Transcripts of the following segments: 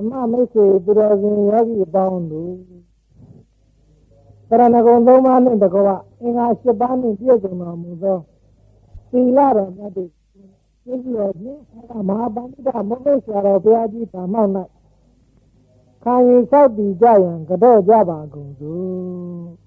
ဓမ္မမိတ်ဆွေသူတော်စင်ယောဂီအပေါင်းတို့တရဏဂုံသုံးပါးနဲ့တကောအင်္ဂါ၈ပါးနဲ့ပြည့်စုံတော်မူသောသီလတော်မြတ်တွေကျေးဇူးတော်ဖြင့်မဟာပဏိတမုဂ္ဂဆရာတော်ဘုရားကြီးဓမ္မောက်၌ခံယူဆောက်တည်ကြရန်ကြော့ကြပါကုန်သို့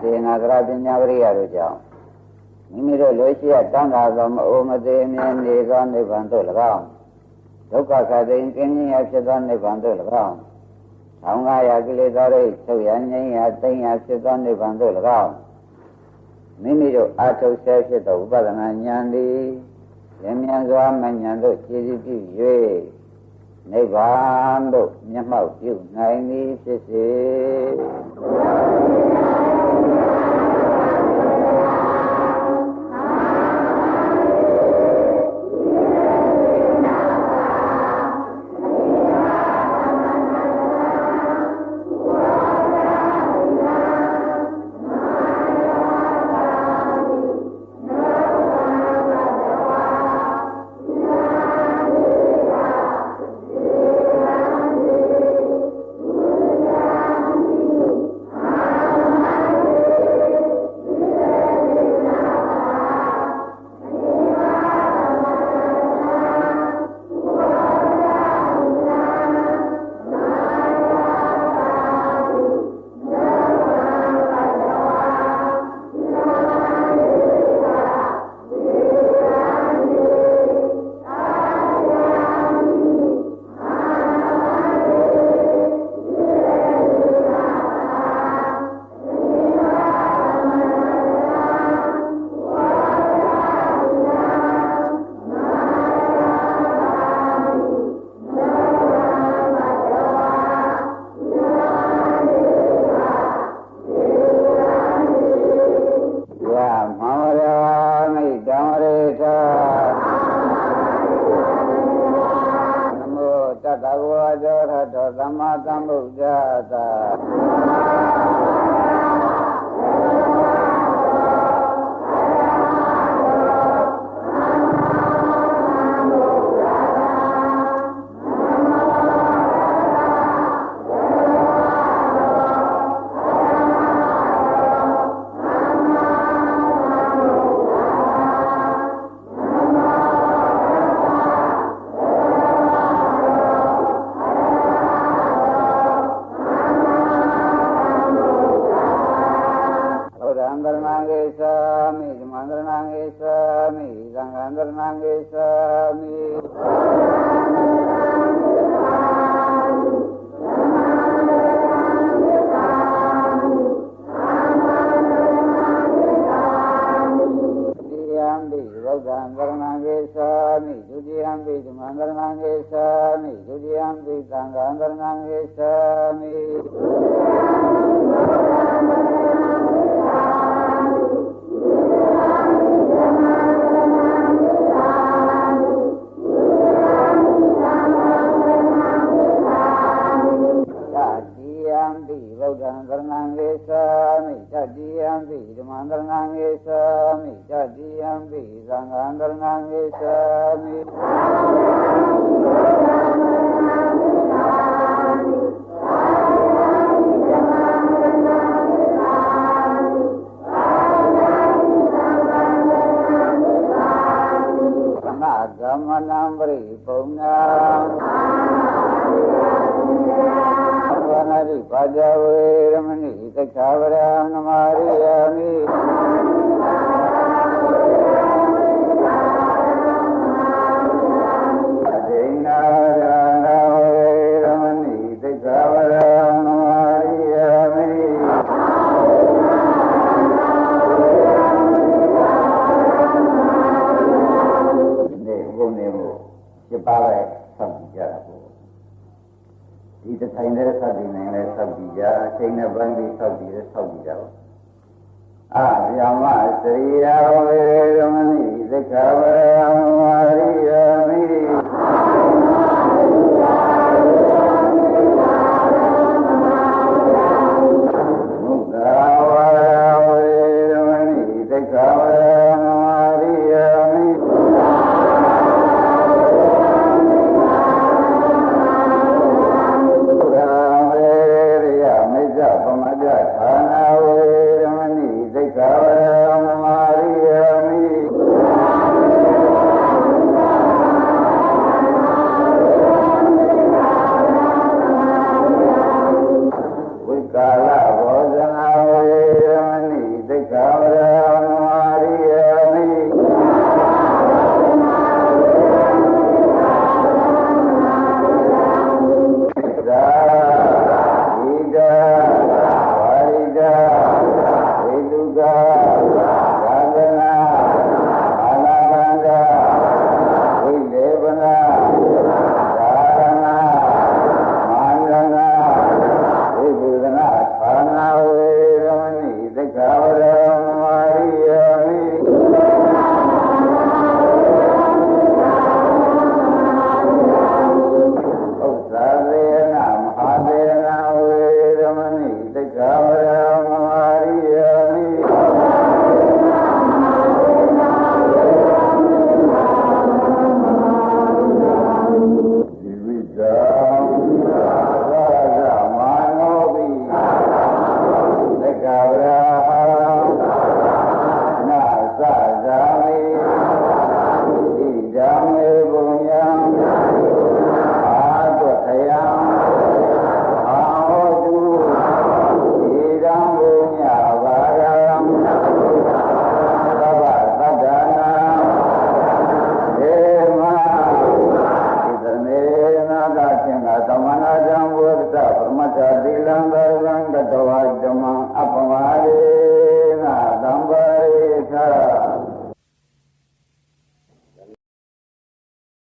စေနာကရပညာဝရိယတို့ကြောင့်မိမိတို့လိုရှိရတန်ခါသောမအိုမသေးမြဲနေသောနိဗ္ဗာန်သို့၎င်းဒုက္ခခသိင်ကင်းခြင်းရဖြစ်သောနိဗ္ဗာန်သို့၎င်းထောင်ငါရကိလေသာတွေချုပ်ရငြိမ်းရသိမ်းရဖြစ်သောနိဗ္ဗာန်သို့၎င်းမိမိတို့အာထုတ်ဆဲဖြစ်သောဥပဒနာဉာဏ်သည်လင်းမြန်စွာမဉဏ်တို့ခြေစည်းပြု၍ နိဗ္ဗာန်သို့မျက်မှောက်ပြုနိုင်သည်ဖြစ်စေ သဗ္ဗဝါဒောရတောသမ္မာသမ္ဗုဒ္ဓသာ गङ्गेशामि बौद्धां गरणाङ्गेशामि द्वितीयां वि धुमां गरणाङ्गेशामि द्वितीयां वि ताङ्गां गरणाङ्गेशामि ပိဓမ္မံသရဏံဂေသမိတတိယံပိသံဃံသရဏံဂေသမိသမဂမနံပရိပုံနာ ဝနာတိပါဇဝေရမဏိ ဒိနာရဏဝေရမဏိသက္ခဝရနမရိယာမိဒီဘုံနေမှုပြပါလဲဆောက်ကြည့်ကြတာပေါ့ဒီတစ်ထိုင်နဲ့ဆောက်ကြည့်နိုင်လဲဆောက်ကြည့်ကြအချိန်နဲ့ပိုင်းပြီးဆောက်ကြည့်လဲဆောက်ကြည့်ကြပါအာယမစရိယဝေရမဏိသက္ခဝရမာရိယာမိမု ကာလ